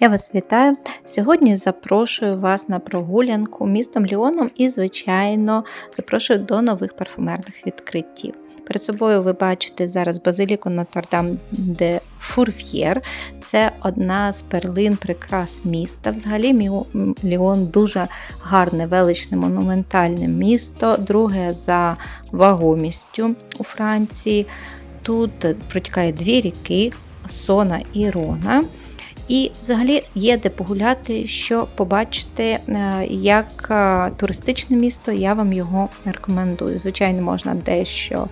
Я вас вітаю. Сьогодні запрошую вас на прогулянку містом Ліоном і, звичайно, запрошую до нових парфумерних відкриттів. Перед собою ви бачите зараз базиліку Нотр-Дам де Фурв'єр. Це одна з перлин прикрас міста. Взагалі, Ліон дуже гарне, величне, монументальне місто, друге за вагомістю у Франції. Тут протікає дві ріки Сона і Рона. І взагалі є де погуляти, що побачити е, як е, туристичне місто, я вам його рекомендую. Звичайно, можна дещо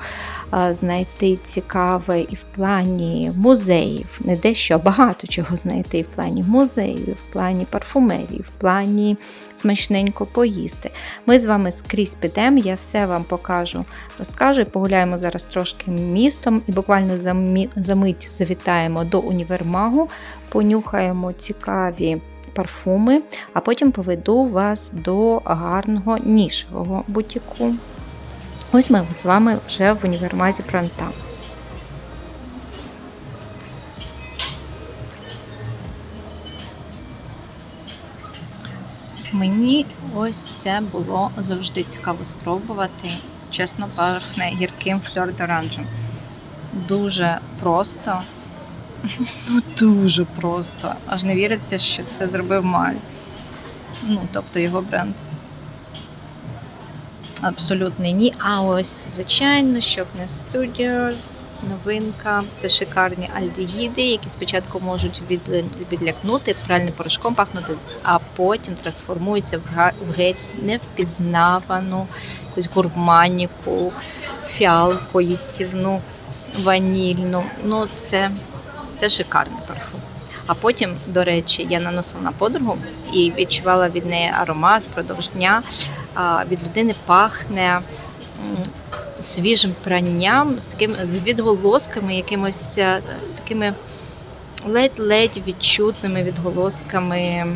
е, знайти цікаве і в плані музеїв, не дещо, а багато чого знайти і в плані музеїв, в плані парфумерії, в плані смачненько поїсти. Ми з вами скрізь підемо, я все вам покажу, розкажу. Погуляємо зараз трошки містом і буквально за мить завітаємо до універмагу понюхаємо цікаві парфуми, а потім поведу вас до гарного нішевого бутіку. Ось ми з вами вже в універмазі Пронта. Мені ось це було завжди цікаво спробувати. Чесно пахне гірким фльор-доранжем. Дуже просто. Ну, дуже просто. Аж не віриться, що це зробив Маль. Ну, тобто його бренд. Абсолютно ні. А ось, звичайно, Shopne Studios, новинка. Це шикарні альдегіди, які спочатку можуть від, відлякнути, пральним порошком пахнути, а потім трансформуються в геть невпізнавану якусь гурманіку, фіалку, їстівну, ванільну. Ну, це це шикарний парфум. А потім, до речі, я наносила на подругу і відчувала від неї аромат впродовж дня. Від людини пахне свіжим пранням, з таким з відголосками, якимось е, такими ледь-ледь відчутними відголосками.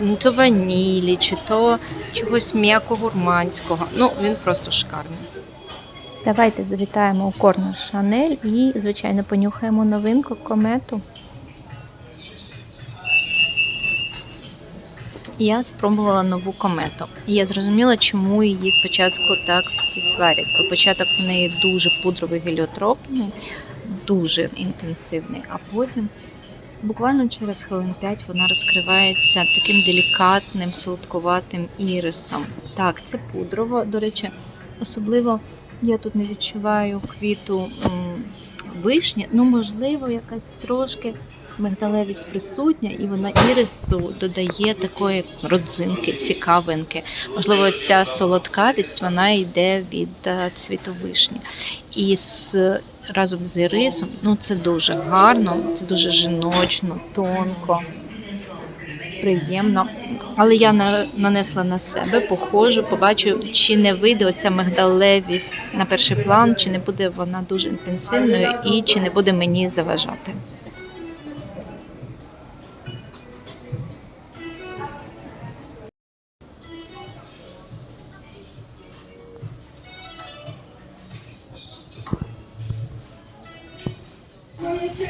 ну, То ванілі, чи то чогось м'яко-гурманського. Ну, він просто шикарний. Давайте завітаємо у Корнер Шанель і, звичайно, понюхаємо новинку комету. Я спробувала нову комету. І я зрозуміла, чому її спочатку так всі сварять. Бо початок в неї дуже пудровий геліотропний, дуже інтенсивний, а потім. Буквально через хвилин 5 вона розкривається таким делікатним, солодкуватим ірисом. Так, це пудрово, до речі, особливо я тут не відчуваю квіту вишні. Ну, можливо, якась трошки мигдалевість присутня, і вона ірису додає такої родзинки, цікавинки. Можливо, ця солодкавість вона йде від е, цвіту вишні. І з, разом з ірисом, ну це дуже гарно, це дуже жіночно, тонко. Приємно, але я на- нанесла на себе, походжу, побачу, чи не вийде оця мигдалевість на перший план, чи не буде вона дуже інтенсивною і чи не буде мені заважати.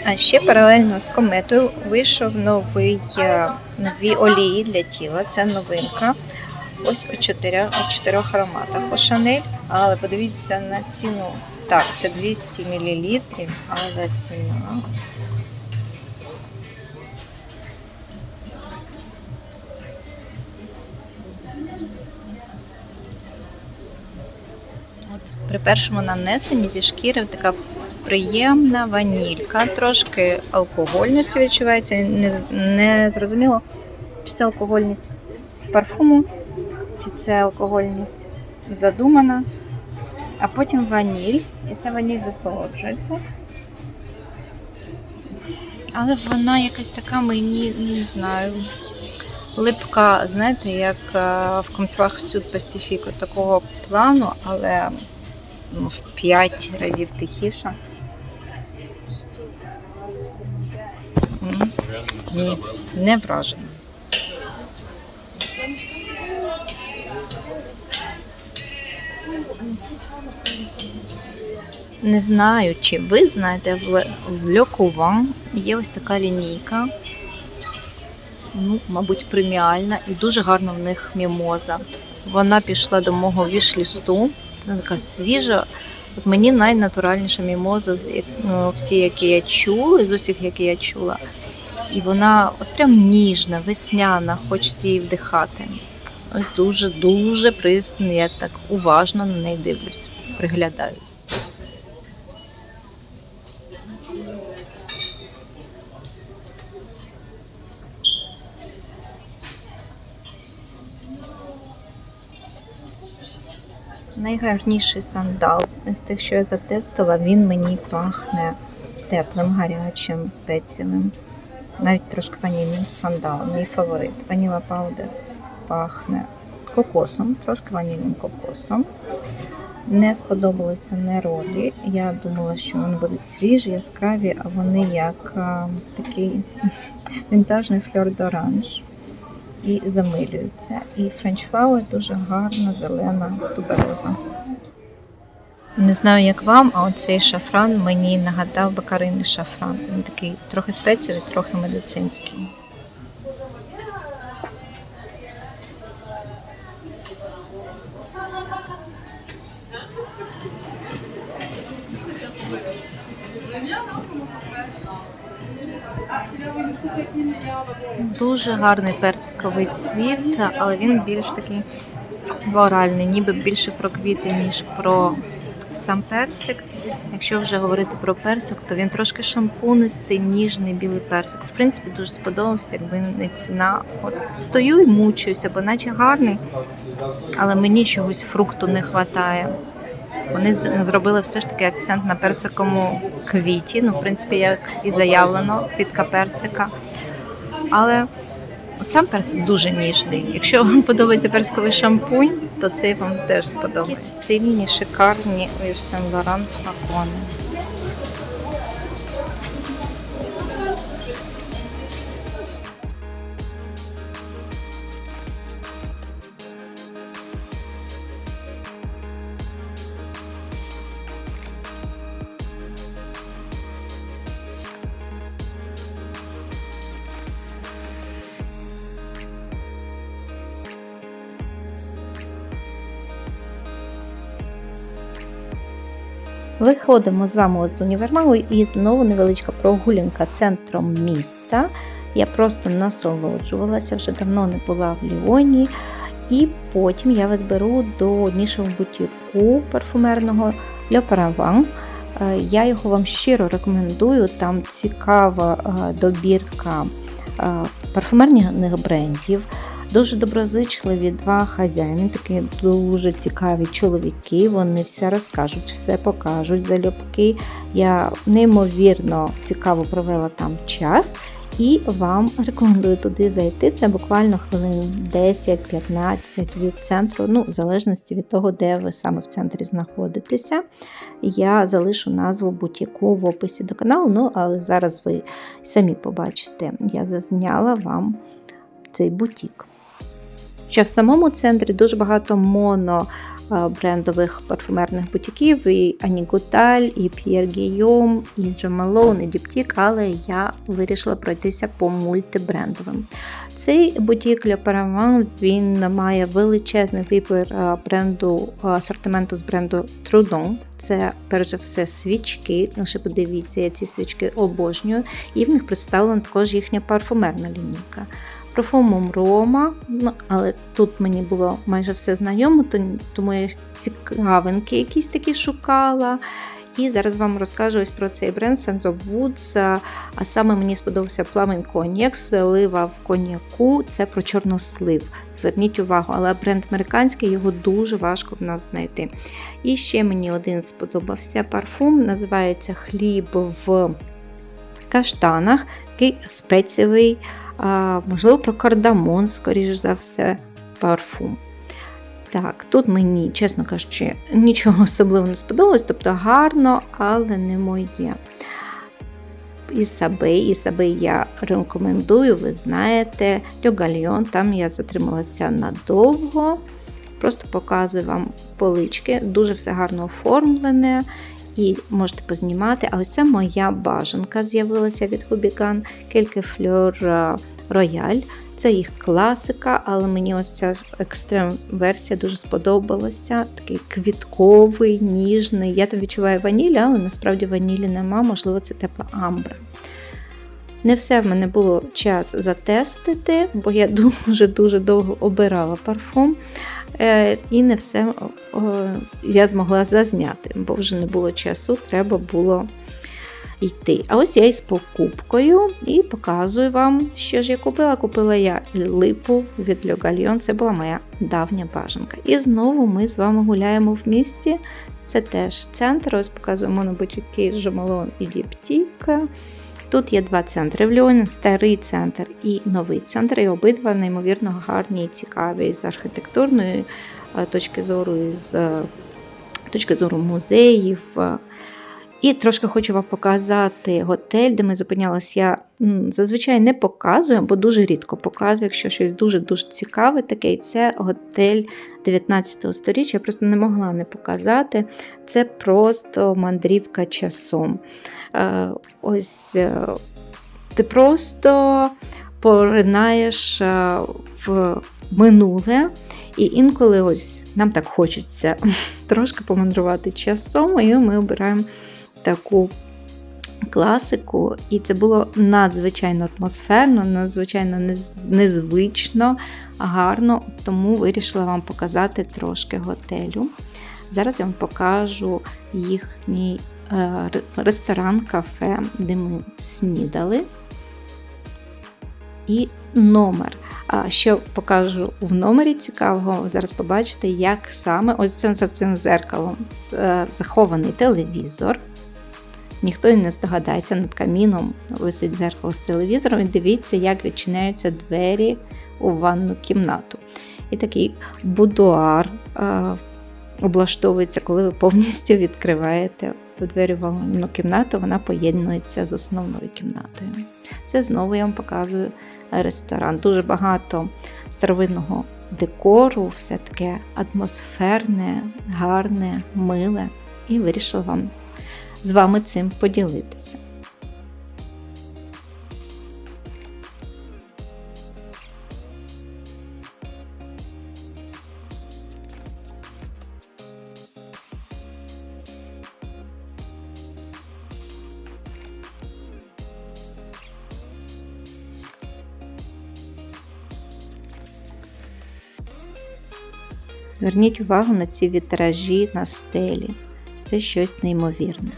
А ще паралельно з кометою вийшов новий, е, нові олії для тіла. Це новинка. Ось у чотирьох, у чотирьох ароматах у Шанель. Але подивіться на ціну. Так, це 200 мл, але ціна. При першому нанесенні зі шкіри така приємна ванілька, трошки алкогольності відчувається. Не, не зрозуміло, чи це алкогольність парфуму, чи це алкогольність задумана. А потім ваніль, і ця ваніль засолоджується. Але вона якась така мені, не знаю, липка, знаєте, як е, в Sud Pacific, от такого плану, але ну, в 5 разів тихіша. Ні, не вражена. Не знаю, чи ви знаєте, в Couvent є ось така лінійка ну, мабуть, преміальна і дуже гарна в них мімоза. Вона пішла до мого вішлісту. Це така свіжа. От мені найнатуральніша мімоза з ну, всі, які я чула, з усіх, які я чула. І вона от прям ніжна, весняна, хочеться її вдихати. Ой, Дуже, дуже присно, я так уважно на неї дивлюсь, приглядаюсь. Найгарніший сандал з тих, що я затестила, він мені пахне теплим, гарячим, спецієвим. Навіть трошки ванільним сандалом. Мій фаворит. Ваніла паудер пахне кокосом, трошки ванільним кокосом. Не сподобалися неролі. Я думала, що вони будуть свіжі, яскраві, а вони як а, такий вінтажний фльор d'orange. І замилюються. І френчфлауер дуже гарна, зелена тубероза. Не знаю, як вам, а оцей шафран мені нагадав бакаринний шафран. Він такий трохи спеціовий, трохи медицинський. Дуже гарний персиковий цвіт, але він більш такий флоральний, ніби більше про квіти, ніж про сам персик. Якщо вже говорити про персик, то він трошки шампунистий, ніжний білий персик. В принципі, дуже сподобався, якби не ціна. От стою і мучуюся, бо наче гарний, але мені чогось фрукту не вистачає. Вони зробили все ж таки акцент на персиковому квіті. Ну, в принципі, як і заявлено, квітка персика. Але от сам перс дуже ніжний. Якщо вам подобається персковий шампунь, то цей вам теж сподобається. Стильні, шикарні Saint Laurent флакони. Виходимо з вами з універмагу і знову невеличка прогулянка центром міста. Я просто насолоджувалася, вже давно не була в Ліоні. І потім я вас беру до нішого бутіку парфумерного Le Paravant. Е, Я його вам щиро рекомендую. Там цікава е, добірка е, парфумерних брендів. Дуже доброзичливі два хазяїни, такі дуже цікаві чоловіки. Вони все розкажуть, все покажуть залюбки. Я неймовірно цікаво провела там час і вам рекомендую туди зайти. Це буквально хвилин 10-15 від центру, ну, в залежності від того, де ви саме в центрі знаходитеся. Я залишу назву бутіку в описі до каналу, ну але зараз ви самі побачите, я зазняла вам цей бутік. Ще в самому центрі дуже багато моно е, парфумерних бутіків, і Ані Гуталь, і П'єр Гійом, і Джо Малоун, і Діптік, але я вирішила пройтися по мультибрендовим. Цей бутік Le Paravant, він має величезний вибір е, бренду, е, асортименту з бренду Trudon. Це, перш за все, свічки. Лише подивіться, я ці свічки обожнюю. І в них представлена також їхня парфумерна лінійка парфумом Рома, ну, але тут мені було майже все знайомо, то- тому я цікавинки якісь такі шукала. І зараз вам розкажу ось про цей бренд Sense of Woods. А- саме мені сподобався пламен коньяк, слива в коньяку. Це про чорнослив. Зверніть увагу, але бренд американський, його дуже важко в нас знайти. І ще мені один сподобався парфум, називається Хліб в каштанах, такий спецієвий, а, можливо, про кардамон, скоріш за все, парфум. Так, тут мені, чесно кажучи, нічого особливого не сподобалось, тобто гарно, але не моє. Ісабей, Ісабей я рекомендую, ви знаєте, Люгальйон, там я затрималася надовго. Просто показую вам полички, дуже все гарно оформлене. І можете познімати. А ось це моя бажанка з'явилася від Hubicon Quelque Fleur Royal. Це їх класика, але мені ось ця екстрем-версія дуже сподобалася. Такий квітковий, ніжний. Я там відчуваю ваніль, але насправді ванілі нема, можливо, це тепла амбра. Не все в мене було час затестити, бо я дуже-дуже довго обирала парфум. Е, І не все я змогла зазняти, бо вже не було часу, треба було йти. А ось я із покупкою і показую вам, що ж я купила. Купила я липу від Льогальйон, це була моя давня бажанка. І знову ми з вами гуляємо в місті. Це теж центр, ось показуємо будь-який Жомалон і Ліптіка. Тут є два центри в Льоні, старий центр і новий центр, і обидва неймовірно гарні і цікаві з архітектурної е, точки зору, з е, точки зору музеїв. І трошки хочу вам показати готель, де ми зупинялися. Я зазвичай не показую, бо дуже рідко показую, якщо щось дуже-дуже цікаве таке. І це готель 19 століття. Я просто не могла не показати. Це просто мандрівка часом. Е, ось е, ти просто поринаєш е, в минуле. І інколи ось нам так хочеться трошки помандрувати часом, і ми обираємо таку класику, і це було надзвичайно атмосферно, надзвичайно незвично, гарно, тому вирішила вам показати трошки готелю. Зараз я вам покажу їхній е, ресторан, кафе, де ми снідали. І номер. А що покажу в номері цікавого, зараз побачите, як саме ось цим за цим зеркалом е, захований телевізор. Ніхто і не здогадається, над каміном висить зеркало з телевізором, і дивіться, як відчиняються двері у ванну кімнату. І такий будуар а, облаштовується, коли ви повністю відкриваєте двері в ванну кімнату, вона поєднується з основною кімнатою. Це знову я вам показую ресторан. Дуже багато старовинного декору, все таке атмосферне, гарне, миле. І вирішила вам з вами цим поділитися. Зверніть увагу на ці вітражі на стелі. Це щось неймовірне.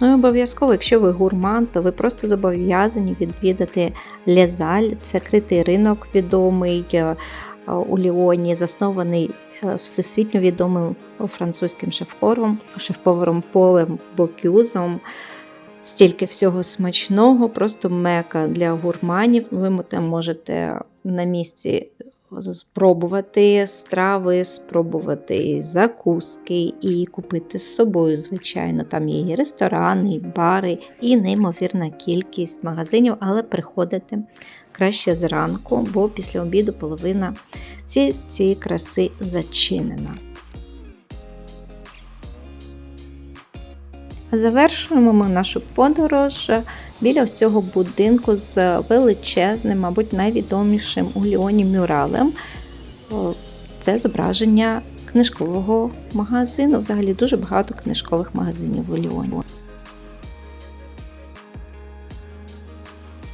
Ну і обов'язково, якщо ви гурман, то ви просто зобов'язані відвідати Лезаль. Це критий ринок відомий е, у Ліоні, заснований е, всесвітньо відомим французьким шеф-поваром, шеф-поваром Полем Бокюзом. Стільки всього смачного, просто мека для гурманів. Ви там можете на місці спробувати страви, спробувати закуски і купити з собою, звичайно. Там є і ресторани, і бари, і неймовірна кількість магазинів, але приходити краще зранку, бо після обіду половина всі цієї краси зачинена. Завершуємо ми нашу подорож біля ось цього будинку з величезним, мабуть, найвідомішим у Ліоні мюралем. Це зображення книжкового магазину. Взагалі дуже багато книжкових магазинів у Ліоні.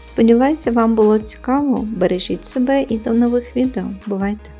Сподіваюся, вам було цікаво. Бережіть себе і до нових відео. Бувайте!